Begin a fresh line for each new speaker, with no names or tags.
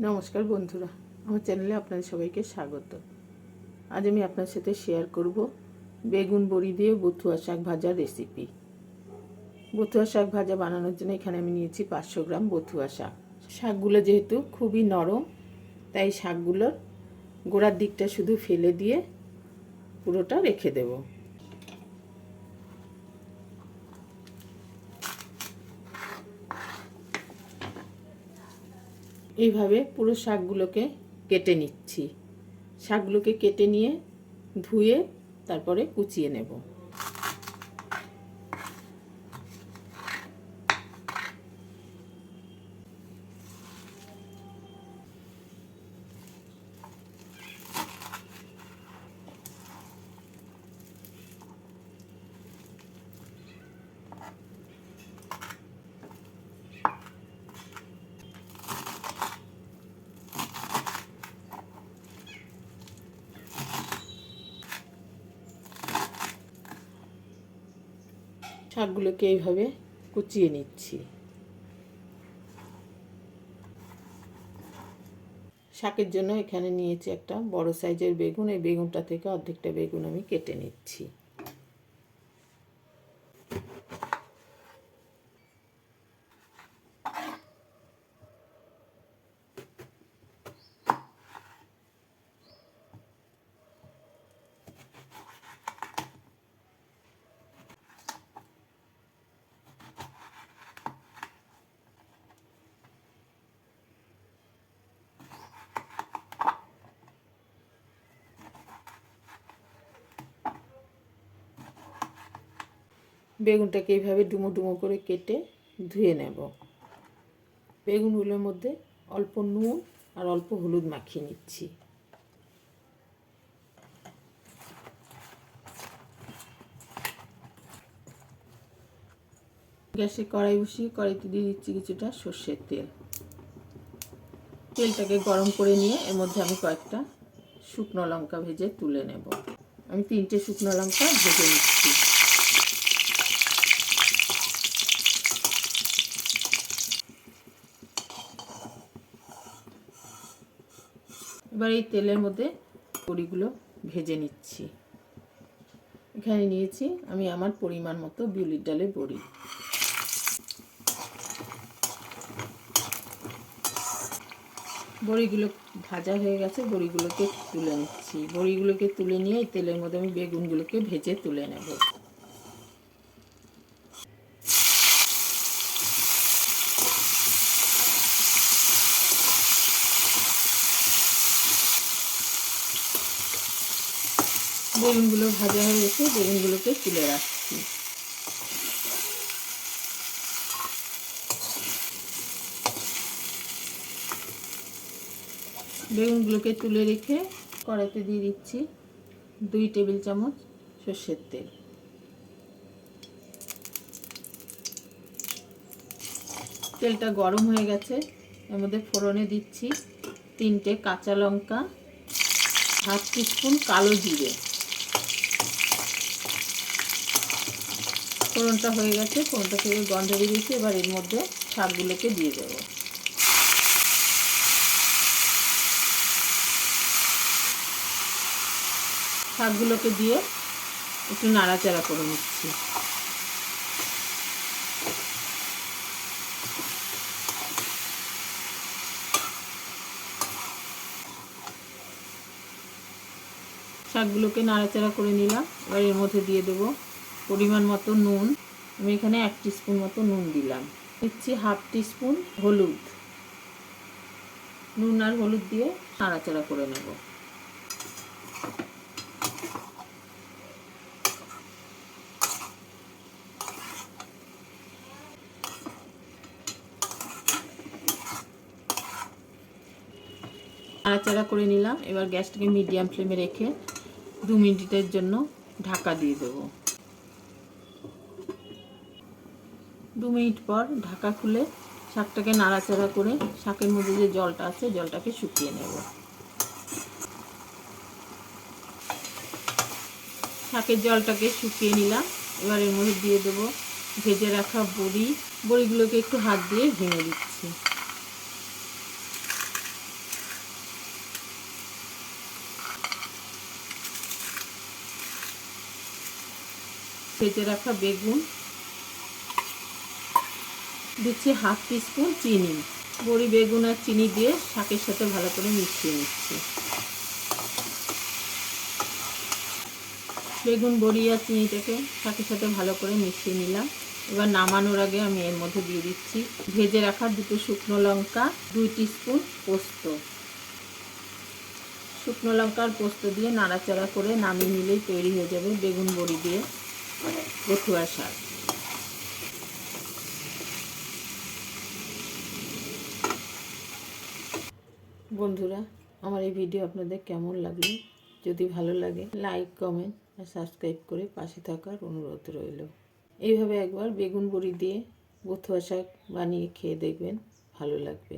নমস্কার বন্ধুরা, আমার চ্যানেলে আপনাদের সবাইকে স্বাগত। আজ আমি আপনার সাথে শেয়ার করব বেগুন বড়ি দিয়ে বথুয়া শাক ভাজার রেসিপি বথুয়া শাক ভাজা বানানোর জন্য এখানে আমি নিয়েছি পাঁচশো গ্রাম বথুয়া শাক। শাকগুলো যেহেতু খুবই নরম, তাই শাকগুলোর গোড়ার দিকটা শুধু ফেলে দিয়ে পুরোটা রেখে দেবো। এইভাবে পুরো শাকগুলোকে কেটে নিচ্ছি। শাকগুলোকে কেটে নিয়ে ধুয়ে তারপরে কুচিয়ে নেব। শাকগুলোকে এইভাবে কুচিয়ে নিচ্ছি। শাকের জন্য এখানে নিয়েছি একটা বড় সাইজের বেগুন। এই বেগুনটা থেকে অর্ধেকটা বেগুন আমি কেটে নিচ্ছি। বেগুনটাকে এইভাবে ডুমো ডুমো করে কেটে ধুয়ে নেব। বেগুনগুলোর মধ্যে অল্প নুন আর অল্প হলুদ মাখিয়ে নিচ্ছি। গ্যাসে কড়াই বসিয়ে কড়াইতে দিয়ে দিচ্ছি কিছুটা সর্ষের তেল। তেলটাকে গরম করে নিয়ে এর মধ্যে আমি কয়েকটা শুকনো লঙ্কা ভেজে তুলে নেব। আমি তিনটে শুকনো লঙ্কা ভেজে নিচ্ছি। এবার এই তেলের মধ্যে বড়িগুলো ভেজে নিচ্ছি। এখানে নিয়েছি আমি আমার পরিমাণ মতো বিউলির ডালের বড়ি। বড়িগুলো ভাজা হয়ে গেছে, বড়িগুলোকে তুলে নিচ্ছি। বড়িগুলোকে তুলে নিয়ে তেলের মধ্যে আমি বেগুনগুলোকে ভেজে তুলে নেব। বেগুনগুলো ভাজা হয়ে গেছে, বেগুনগুলোকে তুলে রাখছি। বেগুনগুলোকে তুলে রেখে কড়াইতে দিয়ে দিচ্ছি দুই টেবিল চামচ সর্ষের তেল। তেলটা গরম হয়ে গেছে, এর মধ্যে ফোড়নে দিচ্ছি তিনটে কাঁচা লঙ্কা, হাফ টিস্পুন কালো জিরে। ফোড়নটা হয়ে গেছে ফোড়নটা থেকে গন্ধ বেরিয়েছে এবার এর মধ্যে শাকগুলোকে দিয়ে দেবো। শাকগুলোকে দিয়ে একটু নাড়াচাড়া করে নিচ্ছি। শাকগুলোকে নাড়াচাড়া করে নিলাম, এবার এর মধ্যে দিয়ে দেবো পরিমাণ মতো নুন। আমি এখানে এক স্পুন মতো নুন দিলাম। দিচ্ছি হাফ টিস্পুন হলুদ। নুন আর হলুদ দিয়ে নাড়াচাড়া করে নেব। নাড়াচাড়া করে নিলাম। এবার গ্যাসটাকে মিডিয়াম ফ্লেমে রেখে দু মিনিটের জন্য ঢাকা দিয়ে দেব। দু মিনিট পর ঢাকা খুলে শাকটাকে নাড়াচাড়া করে শাকের মধ্যে যে জলটা আছে, জলটাকে শুকিয়ে নেব। শাকের জলটাকে শুকিয়ে নিলাম। এবার এর মধ্যে দিয়ে দেবো ভেজে রাখা বড়ি। বড়িগুলোকে একটু হাত দিয়ে ভেঙে দিচ্ছি। ভেজে রাখা বেগুন দিচ্ছি হাফ টিস্পুন চিনি। বড়ি, বেগুন আর চিনি দিয়ে শাকের সাথে ভালো করে মিশিয়ে নিচ্ছি। বেগুন, বড়ি আর চিনিটাকে শাকের সাথে ভালো করে মিশিয়ে নিলাম। এবার নামানোর আগে আমি এর মধ্যে দিয়ে দিচ্ছি ভেজে রাখা দুটো শুকনো লঙ্কা, দুই টিস্পুন পোস্ত। শুকনো লঙ্কার পোস্ত দিয়ে নাড়াচাড়া করে নামিয়ে নিলেই তৈরি হয়ে যাবে বেগুন, বড়ি দিয়ে বথুয়া শাক। বন্ধুরা, আমার এই ভিডিও আপনাদের কেমন লাগল? যদি ভালো লাগে লাইক কমেন্ট আর সাবস্ক্রাইব করে পাশে থাকার অনুরোধ রইল। এইভাবে একবার বেগুন বড়ি দিয়ে বথুয়া শাক বানিয়ে খেয়ে দেখবেন, ভালো লাগবে।